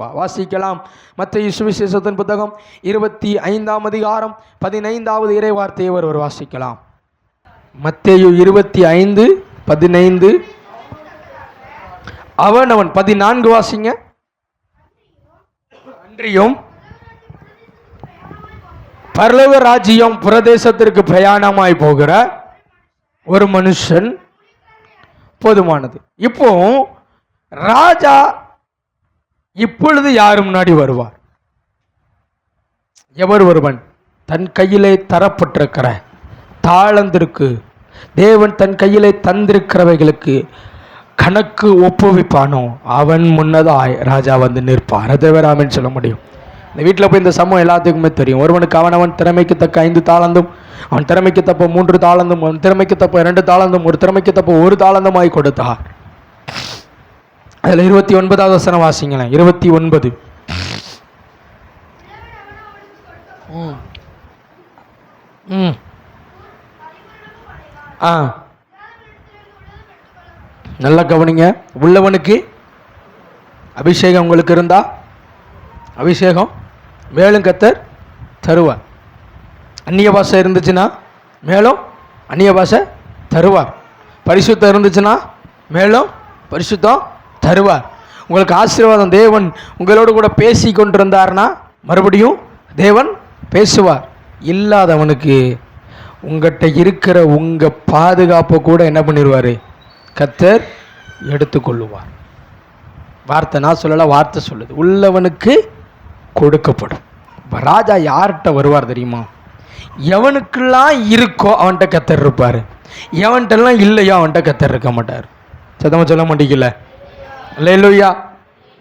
வாசிக்கலாம். மத்திய சுவிசேஷத்தின் புத்தகம் இருபத்தி ஐந்தாம் அதிகாரம் பதினைந்தாவது இறை வார்த்தையை ஒருவர் வாசிக்கலாம். மத்தேயு இருபத்தி ஐந்து பதினைந்து. அவன் அவன் பதினான்கு வாசிங்க. அன்றியும் பரலோக ராஜ்யம் பிரதேசத்திற்கு பிரயாணமாய் போகிற ஒரு மனுஷன் போதுமானது. இப்போ ராஜா இப்பொழுது யார் முன்னாடி வருவார்? எவர் ஒருவன் தன் கையிலே தரப்பட்டிருக்கிற தாளந்திருக்கு தேவன் தன் கையிலே தந்திருக்கிறவைகளுக்கு கணக்கு ஒப்புவிப்பானோ அவன் முன்னதாய் ராஜா வந்து நிற்பார். அதை வேறாமன்னு சொல்ல முடியும். இந்த வீட்டில் போய் இந்த சமூகம் எல்லாத்துக்குமே தெரியும். ஒருவனுக்கு அவன் அவன் திறமைக்கு தக்க ஐந்து தாளந்தும் அவன் திறமைக்கு தப்ப மூன்று தாளந்தும் அவன் திறமைக்கு தப்ப இரண்டு தாளந்தும் ஒரு திறமைக்கு தப்ப ஒரு தாளந்தமாய் கொடுத்தார். அதில் இருபத்தி ஒன்பதாவது வசனம் வாசிங்களேன். இருபத்தி ஒன்பது. ம். ம். ஆ. நல்லா கவனிங்க. உள்ளவனுக்கு அபிஷேகம் உங்களுக்கு இருந்தா அபிஷேகம் மேலும் கத்தர் தருவார். அந்நிய பாஷை இருந்துச்சுன்னா மேலும் அந்நிய பாஷை தருவார். பரிசுத்தம் இருந்துச்சுன்னா மேலும் பரிசுத்தம் தருவார். உங்களுக்கு ஆசீர்வாதம் தேவன் உங்களோடு கூட பேசி கொண்டிருந்தார்னா மறுபடியும் தேவன் பேசுவார். இல்லாதவனுக்கு உங்கள்கிட்ட இருக்கிற உங்கள் பாதுகாப்பை கூட என்ன பண்ணிடுவார் கத்தர் எடுத்துக்கொள்ளுவார். வார்த்தை நான் சொல்லலை வார்த்தை சொல்லுது. உள்ளவனுக்கு கொடுக்கப்படும். ராஜா யார்கிட்ட வருவார் தெரியுமா? எவனுக்கெல்லாம் இருக்கோ அவன்கிட்ட கத்தர் இருப்பார். எவன்கிட்டலாம் இல்லையோ அவன்கிட்ட கத்தர் இருக்க மாட்டார். சத்தமாக சொல்ல மாட்டேங்கல லெலுயா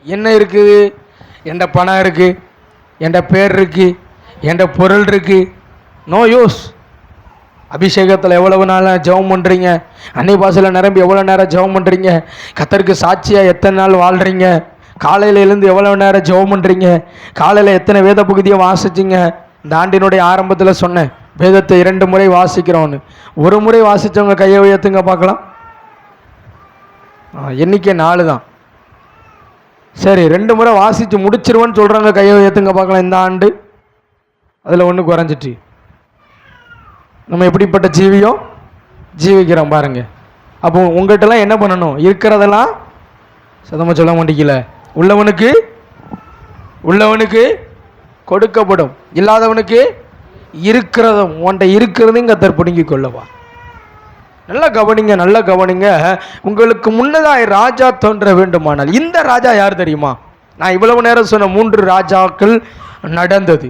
என்ன இருக்குது என்ட பணம் இருக்குது என்ட பேர் இருக்குது என்ட பொருள் இருக்குது நோ யூஸ் அபிஷேகத்தில் எவ்வளவு நாள் ஜெபம் பண்ணுறீங்க அன்னை பாசையில் நிரம்பி எவ்வளோ நேரம் ஜெபம் பண்ணுறீங்க கத்தருக்கு சாட்சியாக எத்தனை நாள் வாழ்கிறீங்க காலையில் எழுந்து எவ்வளோ நேரம் ஜெபம் பண்ணுறீங்க காலையில் எத்தனை வேத பகுதியை வாசிச்சிங்க? இந்த ஆண்டினுடைய ஆரம்பத்தில் சொன்னேன் வேதத்தை இரண்டு முறை வாசிக்கிறோன்னு ஒரு முறை வாசித்தவங்க கையை உயர்த்துங்க பார்க்கலாம். எண்ணிக்கை நாலு தான் சரி ரெண்டு முறை வாசித்து முடிச்சிருவேன்னு சொல்கிறாங்க கையை உயர்த்துங்க பார்க்கலாம் இந்த ஆண்டு. அதில் ஒன்று குறைஞ்சிட்டு. நம்ம எப்படிப்பட்ட ஜீவியம் ஜீவிக்கிறோம் பாருங்கள் அப்போ உங்கள்கிட்டலாம் என்ன பண்ணணும்? இருக்கிறதெல்லாம் சதமாக சொல்ல மாட்டேங்கல உள்ளவனுக்கு உள்ளவனுக்கு கொடுக்கப்படும். இல்லாதவனுக்கு இருக்கிறதும் உன்கிட்ட இருக்கிறதையும் கத்தர் பிடுங்கி கொள்ளவா நல்லா கவனிங்க நல்லா கவனிங்க. உங்களுக்கு முன்னதாக ராஜா தோன்ற வேண்டுமானால் இந்த ராஜா யார் தெரியுமா? நான் இவ்வளவு நேரம் சொன்ன மூன்று ராஜாக்கள் நடந்தது.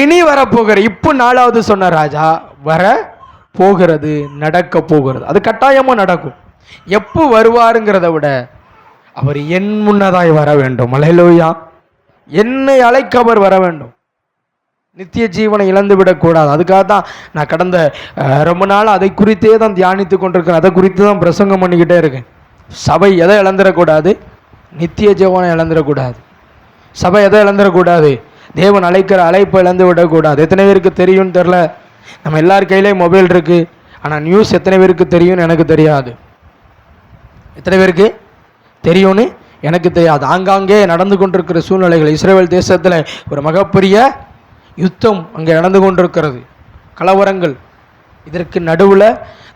இனி வரப்போகிற இப்போ நாலாவது சொன்ன ராஜா வர போகிறது நடக்க போகிறது. அது கட்டாயமாக நடக்கும். எப்போ வருவாருங்கிறத விட அவர் என் முன்னதாய் வர வேண்டும். அலையிலோயா. என்னை அழைக்க அவர் வர வேண்டும். நித்திய ஜீவனை இழந்து விடக்கூடாது. அதுக்காக தான் நான் கடந்த ரொம்ப நாள் அதை குறித்தே தான் தியானித்து கொண்டிருக்கேன். அதை குறித்து தான் பிரசங்கம் பண்ணிக்கிட்டே இருக்கேன். சபை எதை இழந்துடக்கூடாது? நித்திய ஜீவனை இழந்துடக்கூடாது. சபை எதை இழந்துடக்கூடாது? தேவன் அழைக்கிற அழைப்பை இழந்து விடக்கூடாது. எத்தனை பேருக்கு தெரியும்னு தெரில. நம்ம எல்லார் கையிலையும் மொபைல் இருக்குது ஆனால் நியூஸ் எத்தனை பேருக்கு தெரியும்னு எனக்கு தெரியாது. எத்தனை பேருக்கு? தெரியும்னு எனக்கு தெரியாது. ஆங்காங்கே நடந்து கொண்டிருக்கிற சூழ்நிலைகள் இஸ்ரேல் தேசத்தில் ஒரு மகப்பெரிய யுத்தம் அங்கே நடந்து கொண்டிருக்கிறது. கலவரங்கள். இதற்கு நடுவில்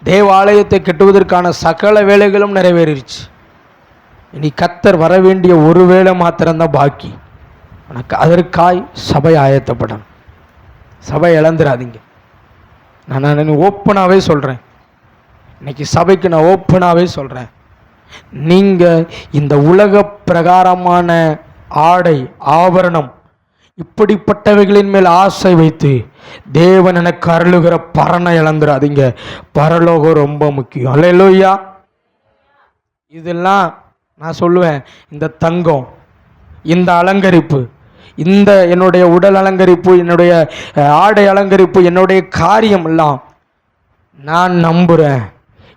தேவாலயத்தை கட்டுவதற்கான சகல வேலைகளும் நிறைவேறிடுச்சு இனி கத்தர் வர வேண்டிய ஒரு வேளை மாத்திரம்தான் பாக்கி. உனக்கு அதற்காய் சபை ஆயத்தப்படணும் சபை இழந்துடாதீங்க நான் நான் ஓப்பனாகவே சொல்கிறேன் இன்னைக்கு சபைக்கு நான் ஓப்பனாகவே சொல்கிறேன் நீங்கள் இந்த உலக பிரகாரமான ஆடை ஆபரணம் இப்படிப்பட்டவைகளின் மேல் ஆசை வைத்து தேவன் எனக்கு அருளுகிற பரணை இழந்துடாதீங்க பரலோகம் ரொம்ப முக்கியம். அல்லையா இதெல்லாம் நான் சொல்லுவேன். இந்த தங்கம் இந்த அலங்கரிப்பு இந்த என்னுடைய உடல் அலங்கரிப்பு என்னுடைய ஆடை அலங்கரிப்பு என்னுடைய காரியம் எல்லாம் நான் நம்புகிறேன்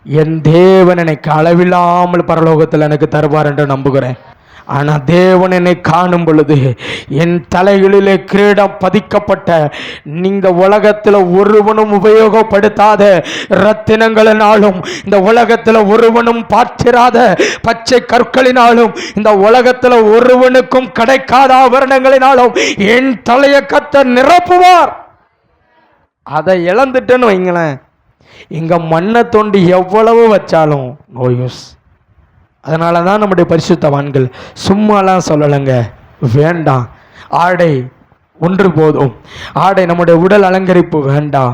என் தேவன் எனக்கு அளவில்லாமல் பரலோகத்தில் எனக்கு தருவார் என்று நம்புகிறேன். ஆனால் தேவன் என்னை காணும் பொழுது என் தலைகளிலே கிரீடம் பதிக்கப்பட்ட இந்த உலகத்தில் ஒருவனும் உபயோகப்படுத்தாத ரத்தினங்களினாலும் இந்த உலகத்தில் ஒருவனும் பார்த்திராத பச்சை கற்களினாலும் இந்த உலகத்தில் ஒருவனுக்கும் கிடைக்காத ஆபரணங்களினாலும் என் தலையை கத்த நிரப்புவார். அதை இழந்துட்டேன்னு வைங்களேன். இங்க மண்ணை தொண்டு எவ்வளவு வச்சாலும் நோ யூஸ் அதனால தான் நம்முடைய பரிசுத்தவான்கள் சும்மாலாம் சொல்லலைங்க. வேண்டாம். ஆடை ஒன்று போதும். ஆடை நம்முடைய உடல் அலங்கரிப்பு வேண்டாம்.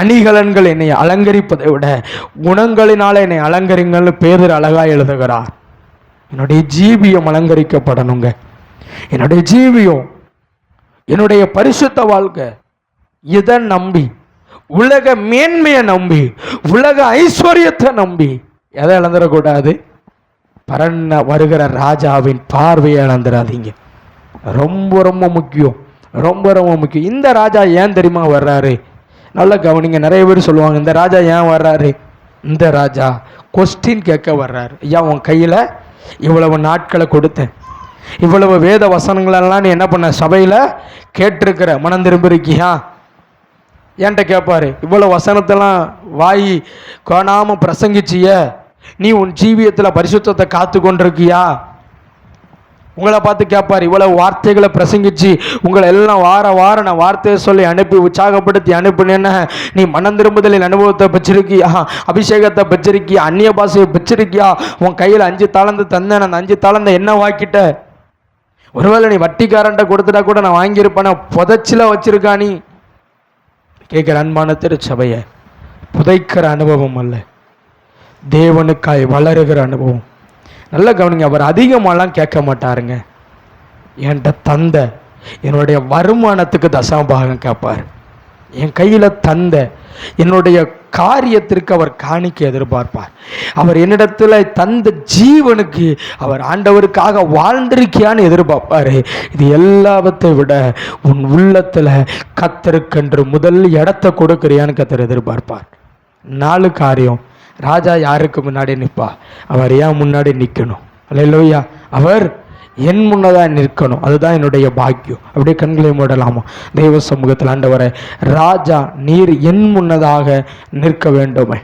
அணிகலன்கள் என்னை அலங்கரிப்பதை விட குணங்களினால் என்னை அலங்கரிங்கள்னு பேதர் அழகாக எழுதுகிறார் என்னுடைய ஜீவியம் அலங்கரிக்கப்படணுங்க. என்னுடைய ஜீவியம் என்னுடைய பரிசுத்த வாழ்க்கை இதை நம்பி உலக மேன்மையை நம்பி உலக ஐஸ்வர்யத்தை நம்பி எதை இழந்துடக்கூடாது? பரண்ண வருகிற ராஜாவின் பார்வையை இழந்துடாதீங்க ரொம்ப ரொம்ப முக்கியம். ரொம்ப ரொம்ப முக்கியம். இந்த ராஜா ஏன் தெரியுமா வர்றாரு? நல்லா கவனிங்க. நிறைய பேர் சொல்லுவாங்க இந்த ராஜா ஏன் வர்றாரு? இந்த ராஜா கொஸ்டின் கேட்க வர்றாரு. ஐயா உன் கையில் இவ்வளவு நாட்களை கொடுத்தேன். இவ்வளவு வேத வசனங்களெல்லாம் நீ என்ன பண்ண? சபையில் கேட்டிருக்கிற? மனம் திரும்பிருக்கியா என்கிட்ட கேட்பாரு. இவ்வளோ வசனத்தெல்லாம் வாய் காணாமல் பிரசங்கிச்சிய. நீ உன் ஜீவியத்தில் பரிசுத்தத்தை காத்து கொண்டிருக்கியா? உங்களை பார்த்து கேட்பார் இவ்வளவு வார்த்தைகளை பிரசங்கிச்சு உங்களை எல்லாம் வார வாரம் நான் வார்த்தையை சொல்லி அனுப்பி உற்சாகப்படுத்தி அனுப்பினேன்னு நீ மனம் திரும்புதலின் அனுபவத்தை பெற்றிருக்கியா? அபிஷேகத்தை பெற்றிருக்கியா? அந்நிய பாஷையை பெற்றிருக்கியா? உன் கையில் அஞ்சு தாளந்து தந்தேன் அந்த அஞ்சு தாளந்த என்ன வாக்கிட்ட? ஒருவேளை நீ வட்டிக்காரன்ட்ட கொடுத்துட்டா கூட நான் வாங்கியிருப்பேன்? புதைச்சில வச்சிருக்கா நீ? கேட்குற அன்பான திருச்சபையை புதைக்கிற அனுபவம் அல்ல. தேவனுக்காய் வளருகிற அனுபவம். நல்லா கவனிங்க அவர் அதிகமாலாம் கேட்க மாட்டாருங்க. என்கிட்ட தந்த என்னுடைய வருமானத்துக்கு தசாபாகம் கேட்பார். என் கையில் தந்த என்னுடைய காரியத்திற்கு அவர் காணிக்க எதிர்பார்ப்பார். அவர் என்னிடத்தில் தந்த ஜீவனுக்கு அவர் ஆண்டவருக்காக வாழ்ந்திருக்கியான்னு எதிர்பார்ப்பார். இது எல்லாவற்றை விட உன் உள்ளத்தில் கத்தருக்கென்று முதல் இடத்த கொடுக்கிறியான்னு கத்தர் எதிர்பார்ப்பார். நாலு காரியம். ராஜா யாருக்கு முன்னாடி நிற்பா? அவர் ஏன் முன்னாடி நிற்கணும் அல்லையா அவர் என் முன்னதாக நிற்கணும். அதுதான் என்னுடைய பாக்கியம். அப்படியே கண்களை மூடலாமா? தெய்வ சமூகத்தில் ஆண்டவரை ராஜா நீர் என் முன்னதாக நிற்க வேண்டுமே.